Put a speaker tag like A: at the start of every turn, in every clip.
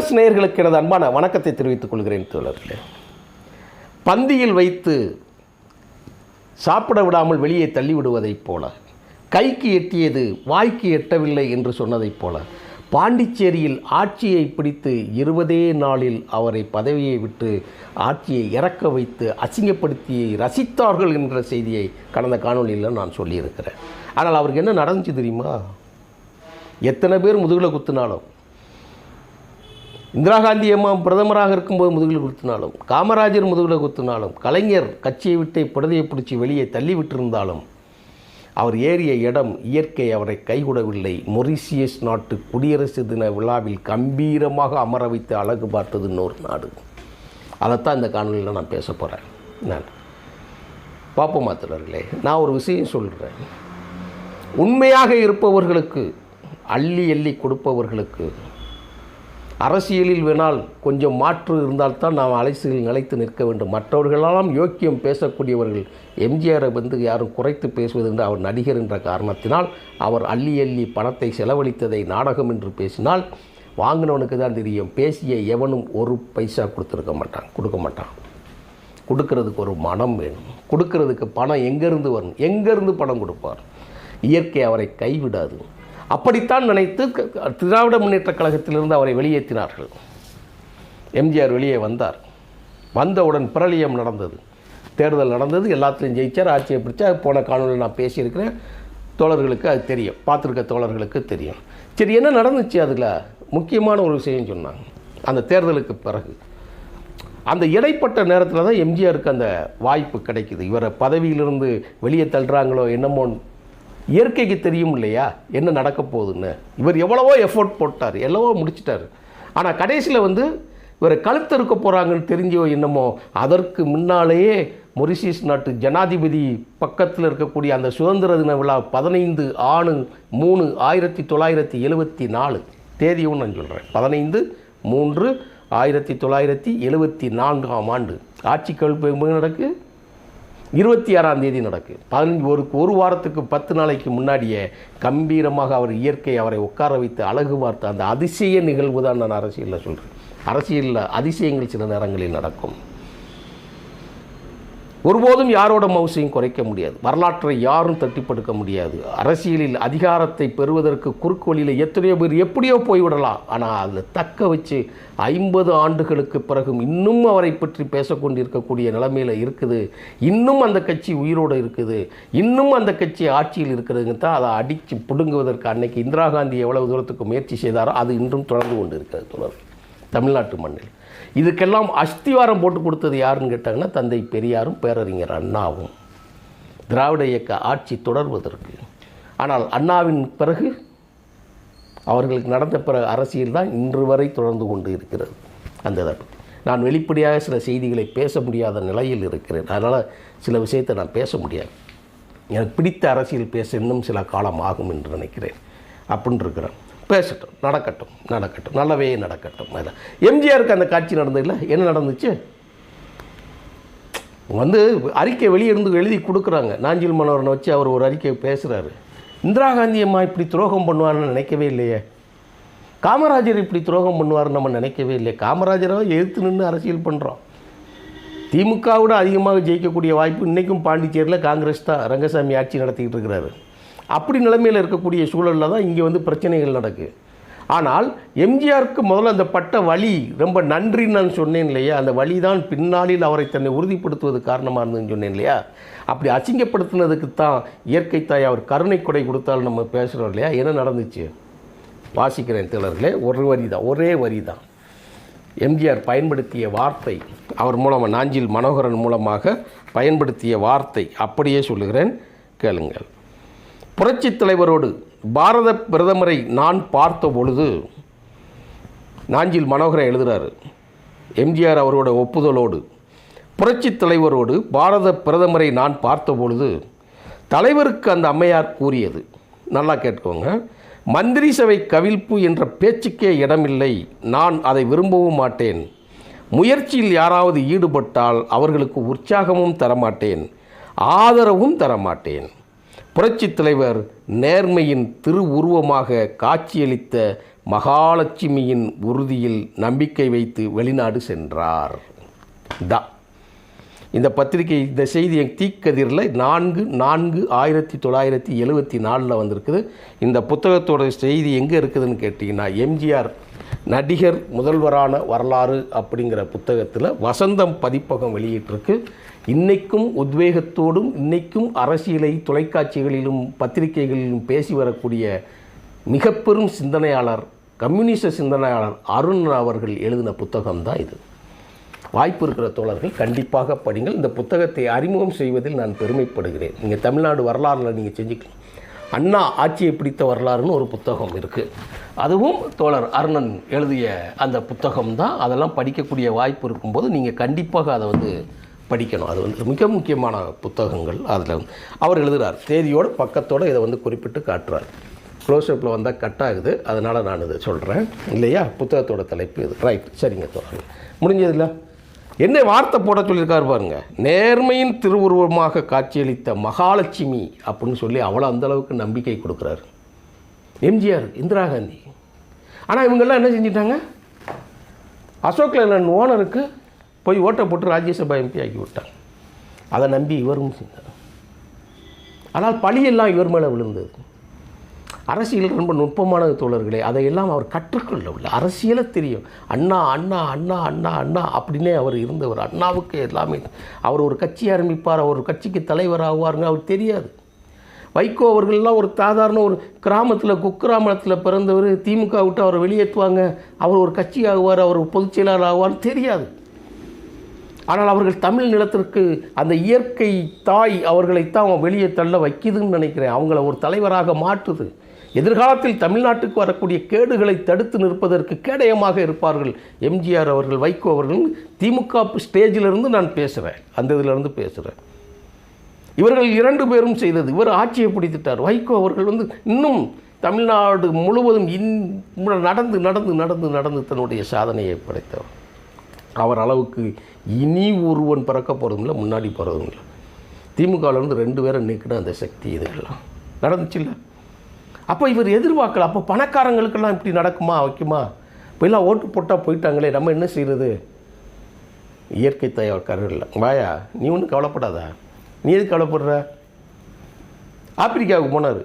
A: Plus நேயர்களுக்கு எனது அன்பான வணக்கத்தை தெரிவித்துக் கொள்கிறேன் தோழர்களே. பந்தியில் வைத்து சாப்பிட விடாமல் வெளியே தள்ளிவிடுவதைப் போல கைக்கு எட்டியது வாய்க்கு எட்டவில்லை என்று சொன்னதைப் போல பாண்டிச்சேரியில் ஆட்சியை பிடித்து இருபதே நாளில் அவரை பதவியை விட்டு ஆட்சியை இறக்க வைத்து அசிங்கப்படுத்தி ரசித்தார்கள் என்ற செய்தியை கடந்த காணொலியில் நான் சொல்லியிருக்கிறேன். ஆனால் அவருக்கு என்ன நடந்துச்சு தெரியுமா? எத்தனை பேர் முதுகில் குத்துனாலும் இந்திரா காந்தி அம்மா பிரதமராக இருக்கும்போது முதுகில் குத்தினாலும் காமராஜர் முதுகில் குத்தினாலும் கலைஞர் கட்சியை விட்டு புடதையை பிடிச்சி வெளியே தள்ளி விட்டிருந்தாலும் அவர் ஏறிய இடம் இயற்கை அவரை கைகூடவில்லை. மொரிசியஸ் நாட்டு குடியரசு தின விழாவில் கம்பீரமாக அமர வைத்து அழகு பார்த்தது இன்னொரு நாடு. அதைத்தான் இந்த காணொலியில் நான் பேச போகிறேன் நான் பாப்போம் மாத்திரர்களே நான் ஒரு விஷயம் சொல்கிறேன் உண்மையாக இருப்பவர்களுக்கு அள்ளி அள்ளி கொடுப்பவர்களுக்கு அரசியலில் வேணால் கொஞ்சம் மாற்று இருந்தால்தான் நாம் அரசியலில் நிலைத்து நிற்க வேண்டும். மற்றவர்களெல்லாம் யோக்கியம் பேசக்கூடியவர்கள். எம்ஜிஆரை வந்து யாரும் குறைத்து பேசுவது என்று அவர் நடிகர் என்ற காரணத்தினால் அவர் அள்ளி அள்ளி பணத்தை செலவழித்ததை நாடகம் என்று பேசினால் வாங்கினவனுக்கு தான் தெரியும். பேசிய எவனும் ஒரு பைசா கொடுத்துருக்க மாட்டான் கொடுக்க மாட்டான். கொடுக்கறதுக்கு ஒரு மனம் வேணும். கொடுக்கறதுக்கு பணம் எங்கேருந்து வரும்? எங்கேருந்து பணம் கொடுப்பார்? இயற்கை அவரை கைவிடாது. அப்படித்தான் நினைத்து திராவிட முன்னேற்ற கழகத்திலிருந்து அவரை வெளியேற்றினார்கள். எம்ஜிஆர் வெளியே வந்தார். வந்தவுடன் பிரளயம் நடந்தது. தேர்தல் நடந்தது. எல்லாத்துலேயும் ஜெயிச்சார். ஆட்சியை பிடிச்சா போன காணொலியில் நான் பேசியிருக்கிறேன். தோழர்களுக்கு அது தெரியும். பார்த்துருக்க தோழர்களுக்கு தெரியும். சரி என்ன நடந்துச்சு அதில்? முக்கியமான ஒரு விஷயம் சொன்னாங்க. அந்த தேர்தலுக்கு பிறகு. அந்த இடைப்பட்ட நேரத்தில் தான் எம்ஜிஆருக்கு அந்த வாய்ப்பு கிடைக்குது. இவரை பதவியிலிருந்து வெளியே தள்ளுறாங்களோ என்னமோ இயற்கைக்கு தெரியும் இல்லையா? என்ன நடக்க போகுதுன்னு. இவர் எவ்வளவோ எஃபோர்ட் போட்டார் எவ்வளவோ முடிச்சிட்டார். ஆனால் கடைசியில் வந்து இவரை கழுத்தறுக்க போகிறாங்கன்னு தெரிஞ்சோ என்னமோ அதற்கு முன்னாலேயே மொரிஷியஸ் நாட்டு ஜனாதிபதி பக்கத்தில் இருக்கக்கூடிய அந்த சுதந்திர தின விழா பதினைந்து ஆணு மூணு ஆயிரத்தி தொள்ளாயிரத்தி எழுபத்தி நாலு. தேதியும் நான் சொல்கிறேன் பதினைந்து மூன்று ஆயிரத்தி தொள்ளாயிரத்தி எழுபத்தி நான்காம் ஆண்டு. ஆட்சி கழிப்பு நடக்கு. இருபத்தி ஆறாம் தேதி நடக்கு. பதினஞ்சு ஒரு ஒரு வாரத்துக்கு பத்து நாளைக்கு முன்னாடியே கம்பீரமாக அவர் இயற்கை அவரை உட்கார வைத்து அழகு பார்த்த அந்த அதிசய நிகழ்வு தான் நான் அரசியலில் சொல்கிறேன் அரசியலில் அதிசயங்கள் சில நேரங்களில் நடக்கும். ஒருபோதும் யாரோட மவுசையும் குறைக்க முடியாது. வரலாற்றை யாரும் தட்டிப்படுக்க முடியாது. அரசியலில் அதிகாரத்தை பெறுவதற்கு குறுக்கு வழியில் எத்தனையோ பேர் எப்படியோ போய்விடலாம். ஆனால் அதில் தக்க வச்சு ஐம்பது ஆண்டுகளுக்கு பிறகும் இன்னும் அவரை பற்றி பேசக்கொண்டிருக்கக்கூடிய நிலைமையில் இருக்குது. இன்னும் அந்த கட்சி உயிரோடு இருக்குது. இன்னும் அந்த கட்சி ஆட்சியில் இருக்கிறதுங்க தான் அதை அடித்து பிடுங்குவதற்கு அன்னைக்கு இந்திரா காந்தி எவ்வளவு தூரத்துக்கு முயற்சி செய்தாரோ அது இன்றும் தொடர்ந்து கொண்டு இருக்கிறது தொடர் தமிழ்நாட்டு மண்ணில். இதுக்கெல்லாம் அஸ்திவாரம் போட்டு கொடுத்தது யாருன்னு கேட்டாங்கன்னா தந்தை பெரியாரும் பேரறிஞர் அண்ணாவும். திராவிட இயக்க ஆட்சி தொடர்வதற்கு. ஆனால் அண்ணாவின் பிறகு அவர்களுக்கு நடந்த பிற அரசியல் தான் இன்று வரை தொடர்ந்து கொண்டு இருக்கிறது. அந்த இதை பற்றி நான் வெளிப்படையாக சில செய்திகளை பேச முடியாத நிலையில் இருக்கிறேன். அதனால் சில விஷயத்தை நான் பேச முடியாது. எனக்கு பிடித்த அரசியல் பேச இன்னும் சில காலம் ஆகும் என்று நினைக்கிறேன். அப்படின்னு இருக்கிறேன் பேசட்டும் நடக்கட்டும் நடக்கட்டும் நல்லவே நடக்கட்டும். அதான். எம்ஜிஆருக்கு அந்த காட்சி நடந்தது இல்லை? என்ன நடந்துச்சு? வந்து அறிக்கை வெளியே இருந்து எழுதி கொடுக்குறாங்க. நாஞ்சில் மனோரனை வச்சு அவர் ஒரு அறிக்கை பேசுகிறாரு இந்திரா காந்தி அம்மா இப்படி துரோகம் பண்ணுவார்னு நினைக்கவே இல்லையே. காமராஜர் இப்படி துரோகம் பண்ணுவார்னு நம்ம நினைக்கவே இல்லையே. காமராஜரை எதிர்த்து நின்று அரசியல் பண்ணுறோம் திமுகவோட அதிகமாக ஜெயிக்கக்கூடிய வாய்ப்பு இன்றைக்கும் பாண்டிச்சேரியில் காங்கிரஸ் தான். ரங்கசாமி ஆட்சி நடத்திக்கிட்டு இருக்கிறாரு. அப்படி நிலைமையில் இருக்கக்கூடிய சூழலில் தான் இங்கே வந்து பிரச்சனைகள் நடக்கு. ஆனால் எம்ஜிஆருக்கு முதல்ல அந்த பட்ட வழி ரொம்ப நன்றின்னு நான் சொன்னேன் இல்லையா? அந்த வழி தான் பின்னாளில் அவரை தன்னை உறுதிப்படுத்துவது காரணமாக இருந்ததுன்னு சொன்னேன் இல்லையா? அப்படி அசிங்கப்படுத்தினதுக்கு தான் இயற்கை தாய் அவர் கருணை கொடை கொடுத்தாலும் நம்ம பேசுகிறோம் இல்லையா? என்ன நடந்துச்சு? வாசிக்கிறேன் திளர்களே ஒரு வரி தான் ஒரே வரி தான் எம்ஜிஆர் பயன்படுத்திய வார்த்தை அவர் மூலமாக நாஞ்சில் மனோகரன் மூலமாக பயன்படுத்திய வார்த்தை அப்படியே சொல்லுகிறேன் கேளுங்கள். புரட்சித் தலைவரோடு பாரத பிரதமரை நான் பார்த்த பொழுது நாஞ்சில் மனோகரன் எழுதுகிறாரு எம்ஜிஆர் அவரோட ஒப்புதலோடு புரட்சித் தலைவரோடு பாரத பிரதமரை நான் பார்த்த பொழுது தலைவருக்கு அந்த அம்மையார் கூறியது. நல்லா கேட்டுக்கோங்க. மந்திரி சபை கவிழ்ப்பு என்ற பேச்சுக்கே இடமில்லை. நான் அதை விரும்பவும் மாட்டேன். முயற்சியில் யாராவது ஈடுபட்டால் அவர்களுக்கு உற்சாகமும் தரமாட்டேன். ஆதரவும் தரமாட்டேன். புரட்சித் தலைவர் நேர்மையின் திருவுருவமாக காட்சியளித்த மகாலட்சுமியின் உறுதியில் நம்பிக்கை வைத்து வெளிநாடு சென்றார். தான் இந்த பத்திரிகை இந்த செய்தி என் தீக்கதிரில் நான்கு நான்கு ஆயிரத்தி தொள்ளாயிரத்தி எழுவத்தி நாலில் வந்திருக்குது. இந்த புத்தகத்தோட செய்தி எங்கே இருக்குதுன்னு கேட்டிங்கன்னா எம்ஜிஆர் நடிகர் முதல்வரான வரலாறு அப்படிங்கிற புத்தகத்தில் வசந்தம் பதிப்பகம் வெளியிட்டிருக்கு. இன்னைக்கும் உத்வேகத்தோடும் இன்னைக்கும் அரசியலை தொலைக்காட்சிகளிலும் பத்திரிகைகளிலும் பேசி வரக்கூடிய மிக பெரும் சிந்தனையாளர் கம்யூனிச சிந்தனையாளர் அருண் அவர்கள் எழுதின புத்தகம் தான் இது. வாய்ப்பு இருக்கிற தோழர்கள் கண்டிப்பாக படிங்கள். இந்த புத்தகத்தை அறிமுகம் செய்வதில் நான் பெருமைப்படுகிறேன். நீங்கள் தமிழ்நாடு வரலாறுல நீங்கள் செஞ்சுக்கலாம். அண்ணா ஆட்சியை பிடித்த வரலாறுன்னு ஒரு புத்தகம் இருக்குது அதுவும் தோழர் அருணன் எழுதிய அந்த புத்தகம் தான் அதெல்லாம் படிக்கக்கூடிய வாய்ப்பு இருக்கும்போது நீங்கள் கண்டிப்பாக அதை வந்து படிக்கணும். அது வந்து மிக முக்கியமான புத்தகங்கள் அதில். அவர் எழுதுகிறார் தேதியோடு பக்கத்தோடு இதை வந்து குறிப்பிட்டு காட்டுறார். க்ளோஸ்அப்பில் வந்தால் கட் ஆகுது. அதனால் நான் இதை சொல்கிறேன் இல்லையா? புத்தகத்தோட தலைப்பு இது. ரைட் சரிங்க தோழர் முடிஞ்சதில்ல என்ன வார்த்தை போட சொல்லியிருக்காரு பாருங்க. நேர்மையின் திருவுருவமாக காட்சியளித்த மகாலட்சுமி அப்படின்னு சொல்லி அவ்வளோ அந்தளவுக்கு நம்பிக்கை கொடுக்குறாரு. எம்ஜிஆர் இந்திரா காந்தி. ஆனால் இவங்கெல்லாம் என்ன செஞ்சிட்டாங்க? அசோக் லேலன் ஓனருக்கு போய் ஓட்டை போட்டு ராஜ்யசபா எம்பி ஆக்கி விட்டார் அதை நம்பி இவரும் செஞ்சார் ஆனால் பழியெல்லாம் இவர் மேலே விழுந்தது. அரசியல் ரொம்ப நுட்பமான தோழர்களே அதையெல்லாம் அவர் கற்றுக்கொள்ளவில்லை. அரசியலை தெரியும். அண்ணா அண்ணா அண்ணா அண்ணா அண்ணா அப்படின்னே அவர் இருந்தவர். அண்ணாவுக்கு எல்லாமே அவர் ஒரு கட்சி ஆரம்பிப்பார் அவர் ஒரு கட்சிக்கு தலைவர் ஆவாருங்க அவர் தெரியாது. வைகோ அவர்கள்லாம் ஒரு சாதாரண ஒரு கிராமத்தில் குக்கிராமத்தில் பிறந்தவர் திமுக விட்டு அவரை வெளியேற்றுவாங்க. அவர் ஒரு கட்சி ஆகுவார் அவர் பொதுச் செயலாளர் ஆகுவார்னு தெரியாது. ஆனால் அவர்கள் தமிழ் நிலத்திற்கு அந்த இயற்கை தாய் அவர்களைத்தான் அவன் வெளியே தள்ள வைக்குதுன்னு நினைக்கிறேன். அவங்கள ஒரு தலைவராக மாற்றுது. எதிர்காலத்தில் தமிழ்நாட்டுக்கு வரக்கூடிய கேடுகளை தடுத்து நிற்பதற்கு கேடயமாக இருப்பார்கள் எம்ஜிஆர் அவர்கள் வைகோ அவர்கள். திமுக ஸ்டேஜிலிருந்து நான் பேசுகிறேன் அந்த இதிலிருந்து பேசுகிறேன் இவர்கள் இரண்டு பேரும் செய்தது. இவர் ஆட்சியை பிடித்துட்டார். வைகோ அவர்கள் வந்து இன்னும் தமிழ்நாடு முழுவதும் இன் நடந்து நடந்து நடந்து நடந்து தன்னுடைய சாதனையை படைத்தவர். அவர் அளவுக்கு இனி ஒருவன் பிறக்க போகிறதும் இல்லை முன்னாடி போகிறதும் இல்லை திமுகவிலேருந்து ரெண்டு பேரை நிற்கிற அந்த சக்தி இதுகள்லாம் நடந்துச்சுல்ல? அப்போ இவர் எதிர்பார்க்கல அப்போ பணக்காரங்களுக்கெல்லாம் இப்படி நடக்குமா வைக்குமா? இப்போலாம் ஓட்டு போட்டால் போயிட்டாங்களே நம்ம என்ன செய்கிறது இயற்கை தயார் கருவில் வாயா நீ ஒன்றும் கவலைப்படாதா. நீ எது கவலைப்படுற? ஆப்பிரிக்காவுக்கு போனார்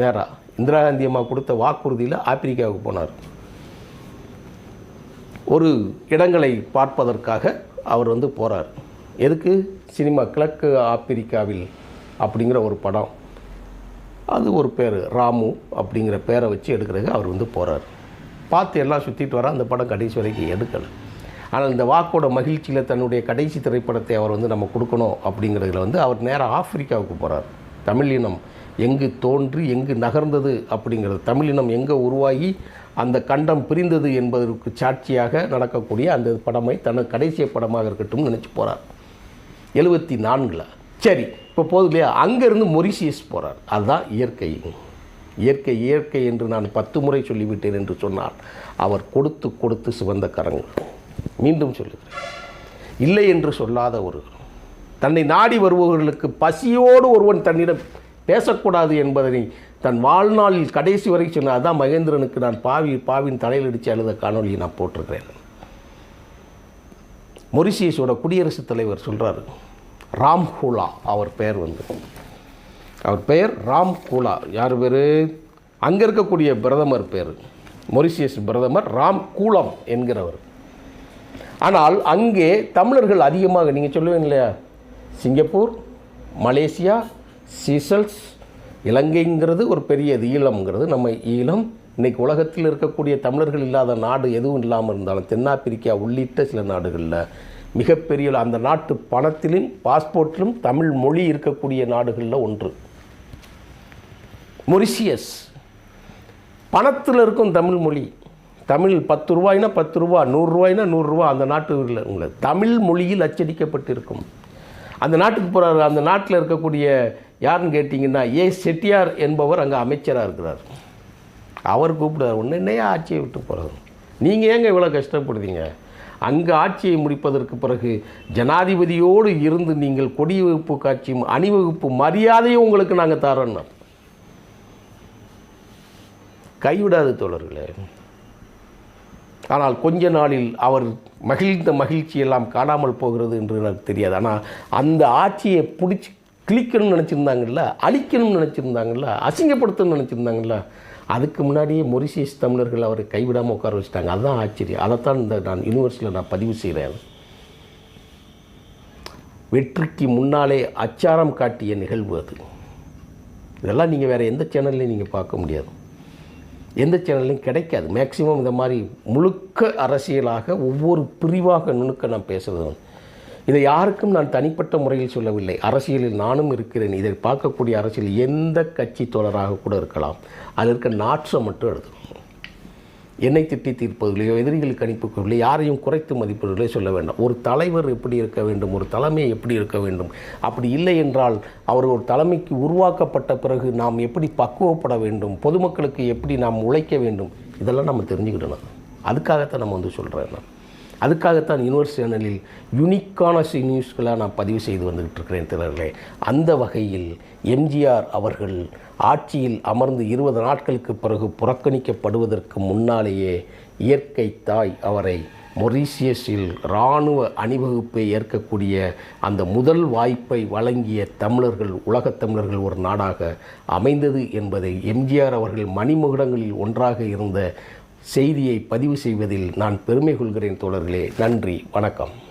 A: நேராக இந்திரா காந்தி அம்மா கொடுத்த வாக்குறுதியில் ஆப்பிரிக்காவுக்கு போனார். ஒரு இடங்களை பார்ப்பதற்காக அவர் வந்து போகிறார் எதுக்கு? சினிமா கிழக்கு ஆப்பிரிக்காவில் அப்படிங்கிற ஒரு படம். அது ஒரு பேர் ராமு அப்படிங்கிற பேரை வச்சு எடுக்கிறதுக்கு அவர் வந்து போகிறார் பார்த்து எல்லாம் சுற்றிட்டு வர அந்த படம் கடைசி வரைக்கும் எடுக்கலை. ஆனால் இந்த வாக்கோட மகிழ்ச்சியில் தன்னுடைய கடைசி திரைப்படத்தை அவர் வந்து நம்ம கொடுக்கணும் அப்படிங்கிறதுல வந்து அவர் நேராக ஆப்பிரிக்காவுக்கு போகிறார் தமிழ் இனம் எங்கு தோன்றி எங்கு நகர்ந்தது அப்படிங்கிறது தமிழ் இனம் எங்கே உருவாகி அந்த கண்டம் பிரிந்தது என்பதற்கு சாட்சியாக நடக்கக்கூடிய அந்த படமை தனது கடைசிய படமாக இருக்கட்டும் நினச்சி போகிறார் எழுபத்தி நான்கில் சரி இப்போ போதும் இல்லையா? அங்கேருந்து மொரிசியஸ் போகிறார் அதுதான் இயற்கை. இயற்கை இயற்கை என்று நான் பத்து முறை சொல்லிவிட்டேன் என்று சொன்னார் அவர் கொடுத்து கொடுத்து சிவந்த கரங்கள். மீண்டும் சொல்லுகிறேன். இல்லை என்று சொல்லாத ஒரு தன்னை நாடி வருபவர்களுக்கு பசியோடு ஒருவன் தன்னிடம் பேசக்கூடாது என்பதனை தன் வாழ்நாளில் கடைசி வரை சொன்ன அதான் மகேந்திரனுக்கு நான் பாவி பாவின் தலையில் அடித்து அழுத காணொலியை நான் போட்டிருக்கிறேன். மொரிசியஸோட குடியரசுத் தலைவர் சொல்கிறார் ராம் ஹூலா அவர் பெயர் வந்து. அவர் பெயர் ராம் கூலா யார் பேர்? அங்கே இருக்கக்கூடிய பிரதமர் பேர். மொரிசியஸ் பிரதமர் ராம் கூலம் என்கிறவர். ஆனால் அங்கே தமிழர்கள் அதிகமாக நீங்கள் சொல்லுவீங்க இல்லையா? சிங்கப்பூர் மலேசியா சீசல்ஸ் இலங்கைங்கிறது ஒரு பெரியது ஈழம்ங்கிறது. நம்ம ஈழம் இன்றைக்கி உலகத்தில் இருக்கக்கூடிய தமிழர்கள் இல்லாத நாடு எதுவும் இல்லாமல் இருந்தாலும் தென்னாப்பிரிக்கா உள்ளிட்ட சில நாடுகளில் மிகப்பெரிய அந்த நாட்டு பணத்திலும் பாஸ்போர்ட்டிலும் தமிழ் மொழி இருக்கக்கூடிய நாடுகளில் ஒன்று. மொரிசியஸ் பணத்தில் இருக்கும் தமிழ் மொழி. தமிழ் பத்து ரூபாய்னா பத்து ரூபா நூறுரூவாய்னா நூறுரூவா அந்த நாட்டு உங்களை தமிழ் மொழியில் அச்சடிக்கப்பட்டிருக்கும். அந்த நாட்டுக்கு போகிறார் அந்த நாட்டில் இருக்கக்கூடிய யாருன்னு கேட்டிங்கன்னா ஏ செட்டியார் என்பவர் அங்கே அமைச்சராக இருக்கிறார். அவர் கூப்பிடுறார். ஒன்று என்னையா ஆட்சியை விட்டு போகிறது நீங்கள் ஏங்க இவ்வளோ கஷ்டப்படுறீங்க? அங்கே ஆட்சியை முடிப்பதற்கு பிறகு ஜனாதிபதியோடு இருந்து நீங்கள் கொடிவகுப்பு காட்சியும் அணிவகுப்பு மரியாதையும் உங்களுக்கு நாங்கள் தரோம் கைவிடாது தோழர்களே. ஆனால் கொஞ்ச நாளில் அவர் மகிழ்ந்த மகிழ்ச்சியெல்லாம் காணாமல் போகிறது என்று எனக்கு தெரியாது. ஆனால் அந்த ஆட்சியை பிடிச்சி கிழிக்கணும்னு நினச்சிருந்தாங்கல்ல அழிக்கணும்னு நினச்சிருந்தாங்கல்ல அசிங்கப்படுத்தணும்னு நினச்சிருந்தாங்கல்ல அதுக்கு முன்னாடியே மொரிசியஸ் தமிழர்கள் அவரை கைவிடாமல் உட்கார வச்சுட்டாங்க. அதுதான் ஆச்சரியம். அதைத்தான் இந்த நான் யூனிவர்ஸில் நான் பதிவு செய்கிறேன் வெற்றிக்கு முன்னாலே அச்சாரம் காட்டிய நிகழ்வு அது. இதெல்லாம் நீங்கள் வேறு எந்த சேனல்லையும் நீங்கள் பார்க்க முடியாது. எந்த சேனல்லையும் கிடைக்காது. மேக்சிமம் இந்த மாதிரி முழுக்க அரசியலாக ஒவ்வொரு பிரிவாக நுணுக்க நான் பேசுகிறது இதை யாருக்கும் நான் தனிப்பட்ட முறையில் சொல்லவில்லை. அரசியலில் நானும் இருக்கிறேன். இதை பார்க்கக்கூடிய அரசியல் எந்த கட்சி தொடராக கூட இருக்கலாம். அதில் இருக்க நாற்றம் மட்டும் எழுதணும் என்னை திட்டி தீர்ப்பதிலேயோ எதிரிகளுக்கு அனுப்பிக்கொள்ளே யாரையும் குறைத்து மதிப்பதிலே சொல்ல வேண்டாம். ஒரு தலைவர் எப்படி இருக்க வேண்டும்? ஒரு தலைமை எப்படி இருக்க வேண்டும்? அப்படி இல்லை என்றால் அவர் ஒரு தலைமைக்கு உருவாக்கப்பட்ட பிறகு நாம் எப்படி பக்குவப்பட வேண்டும்? பொதுமக்களுக்கு எப்படி நாம் உழைக்க வேண்டும்? இதெல்லாம் நம்ம தெரிஞ்சுக்கிடணும். அதுக்காகத்தான் நம்ம வந்து சொல்கிறேன் நான் அதுக்காகத்தான் யூனிவர்ஸ் சேனலில் யுனிக்கான சி நான் பதிவு செய்து வந்துக்கிட்டு இருக்கிறேன் திறர்களே அந்த வகையில் எம்ஜிஆர் அவர்கள் ஆட்சியில் அமர்ந்து இருபது நாட்களுக்கு பிறகு புறக்கணிக்கப்படுவதற்கு முன்னாலேயே இயற்கை தாய் அவரை மொரீசியஸில் இராணுவ அணிவகுப்பை ஏற்கக்கூடிய அந்த முதல் வாய்ப்பை வழங்கிய தமிழர்கள் உலகத் தமிழர்கள் ஒரு நாடாக அமைந்தது என்பதை எம்ஜிஆர் அவர்கள் மணிமுகடங்களில் ஒன்றாக இருந்த செய்தியை பதிவு செய்வதில் நான் பெருமை கொள்கிறேன் தோழர்களே. நன்றி. வணக்கம்.